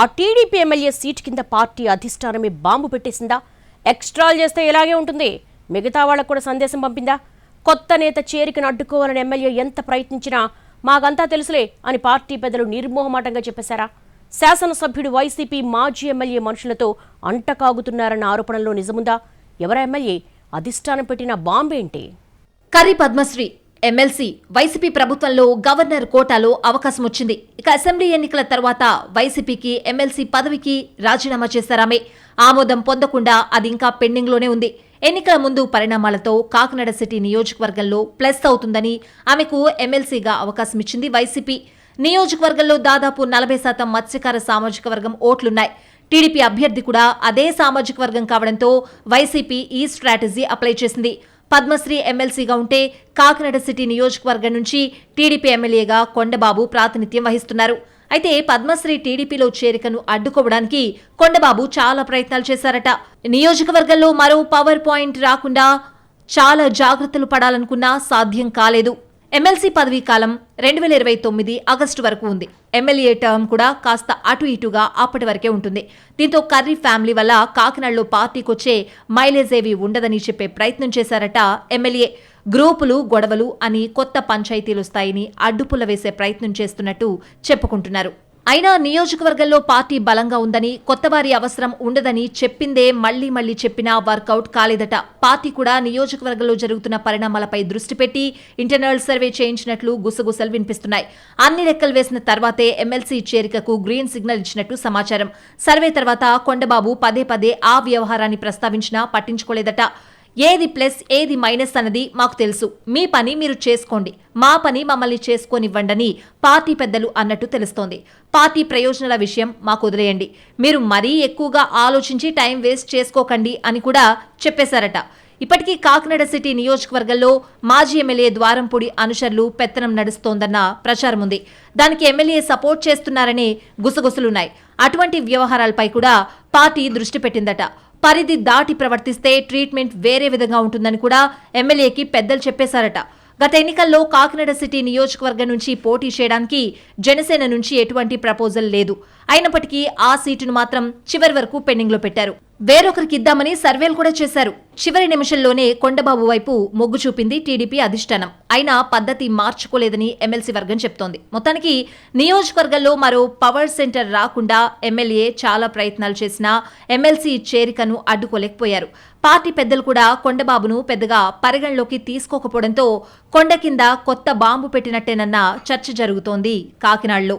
ఆ TDP MLA seat కింద party అధిష్టానమే బాంబు పెట్టేసిందా? ఎక్స్ట్రాలు చేస్తే ఇలాగే ఉంటుంది. మిగతా వాళ్ళకు కూడా సందేశం పంపిందా? కొత్త నేత చేరికను అడ్డుకోవాలని ఎమ్మెల్యే ఎంత ప్రయత్నించినా మాకంతా తెలుసులే అని పార్టీ పెద్దలు నిర్మోహమాటంగా చెప్పేశారా? శాసనసభ్యుడు వైసీపీ మాజీ ఎమ్మెల్యే మనుషులతో అంటకాగుతున్నారన్న ఆరోపణలో నిజముందా? ఎవరా ఎమ్మెల్యే? అధిష్టానం పెట్టిన బాంబేంటి? కర్రి పద్మశ్రీ ఎమ్మెల్సీ వైసీపీ ప్రభుత్వంలో గవర్నర్ కోటాలో అవకాశం వచ్చింది. ఇక అసెంబ్లీ ఎన్నికల తర్వాత వైసీపీకి ఎమ్మెల్సీ పదవికి రాజీనామా చేశారామే. ఆమోదం పొందకుండా అది ఇంకా పెండింగ్లోనే ఉంది. ఎన్నికల ముందు పరిణామాలతో కాకినాడ సిటీ నియోజకవర్గంలో ప్లస్ అవుతుందని ఆమెకు ఎమ్మెల్సీగా అవకాశం ఇచ్చింది వైసీపీ. నియోజకవర్గంలో దాదాపు నలభై శాతం మత్స్యకార సామాజిక వర్గం ఓట్లున్నాయి. టీడీపీ అభ్యర్థి కూడా అదే సామాజిక వర్గం కావడంతో వైసీపీ ఈ స్ట్రాటజీ అప్లై చేసింది. పద్మశ్రీ ఎమ్మెల్సీగా ఉంటే కాకినాడ సిటీ నియోజకవర్గం నుంచి టీడీపీ ఎమ్మెల్యేగా కొండబాబు ప్రాతినిధ్యం వహిస్తున్నారు. అయితే పద్మశ్రీ టీడీపీలో చేరికను అడ్డుకోవడానికి కొండబాబు చాలా ప్రయత్నాలు చేశారట. నియోజకవర్గంలో మరో పవర్ పాయింట్ రాకుండా చాలా జాగ్రత్తలు పడాలనుకున్నా సాధ్యం కాలేదు. ఎమ్మెల్సీ పదవీ కాలం రెండు వేల ఇరవై తొమ్మిది ఆగస్టు వరకు ఉంది. ఎమ్మెల్యే టర్మ్ కూడా కాస్త అటు ఇటుగా అప్పటి వరకే ఉంటుంది. దీంతో కర్రీ ఫ్యామిలీ వల్ల కాకినాడలో పార్టీకొచ్చే మైలేజ్ ఏవి ఉండదని చెప్పే ప్రయత్నం చేశారట ఎమ్మెల్యే. గ్రూపులు గొడవలు అని కొత్త పంచాయతీలు స్థాయిని అడ్డుపుల్ల వేసే ప్రయత్నం చేస్తున్నట్టు చెప్పుకుంటున్నారు. అయినా నియోజకవర్గంలో పార్టీ బలంగా ఉందని కొత్తవారి అవసరం ఉండదని చెప్పిందే మళ్ళీ మళ్ళీ చెప్పినా వర్కౌట్ కాలేదట. పార్టీ కూడా నియోజకవర్గంలో జరుగుతున్న పరిణామాలపై దృష్టి పెట్టి ఇంటర్నల్ సర్వే చేయించినట్లు గుసగుసలు వినిపిస్తున్నాయి. అన్ని లెక్కలు వేసిన తర్వాతే ఎమ్మెల్సీ చేరికకు గ్రీన్ సిగ్నల్ ఇచ్చినట్లు సమాచారం. సర్వే తర్వాత కొండబాబు పదే పదే ఆ వ్యవహారాన్ని ప్రస్తావించినా పట్టించుకోలేదట. ఏది ప్లస్ ఏది మైనస్ అన్నది మాకు తెలుసు. మీ పని మీరు చేసుకోండి. మా పని మమ్మల్ని చేసుకోనివ్వండని పార్టీ పెద్దలు అన్నట్టు తెలుస్తోంది. పార్టీ ప్రయోజనాల విషయం మాకు వదిలేయండి. మీరు మరీ ఎక్కువగా ఆలోచించి టైం వేస్ట్ చేసుకోకండి అని కూడా చెప్పేశారట. ఇప్పటికీ కాకినాడ సిటీ నియోజకవర్గంలో మాజీ ఎమ్మెల్యే ద్వారంపూడి అనుచరులు పెత్తనం నడుస్తోందన్న ప్రచారం ఉంది. దానికి ఎమ్మెల్యే సపోర్ట్ చేస్తున్నారనే గుసగుసలున్నాయి. అటువంటి వ్యవహారాలపై కూడా పార్టీ దృష్టి పెట్టిందట. పరిధి దాటి ప్రవర్తిస్తే ట్రీట్మెంట్ వేరే విధంగా ఉంటుందని కూడా ఎమ్మెల్యేకి పెద్దలు చెప్పేశారట. గత ఎన్నికల్లో కాకినాడ సిటీ నియోజకవర్గం నుంచి పోటీ చేయడానికి జనసేన నుంచి ఎటువంటి ప్రపోజల్ లేదు. అయినప్పటికీ ఆ సీటును మాత్రం చివరి వరకు పెండింగ్లో పెట్టారు. వేరొకరికి ఇద్దామని సర్వేలు కూడా చేశారు. చివరి నిమిషంలోనే కొండబాబు వైపు మొగ్గు చూపింది టీడీపీ అధిష్టానం. అయినా పద్ధతి మార్చుకోలేదని ఎమ్మెల్సీ వర్గం చెప్తోంది. మొత్తానికి నియోజకవర్గంలో మరో పవర్ సెంటర్ రాకుండా ఎమ్మెల్యే చాలా ప్రయత్నాలు చేసినా ఎమ్మెల్సీ చేరికను అడ్డుకోలేకపోయారు. పార్టీ పెద్దలు కూడా కొండబాబును పెద్దగా పరిగణలోకి తీసుకోకపోవడంతో కొండ కింద కొత్త బాంబు పెట్టినట్టేనన్న చర్చ జరుగుతోంది కాకినాడలో.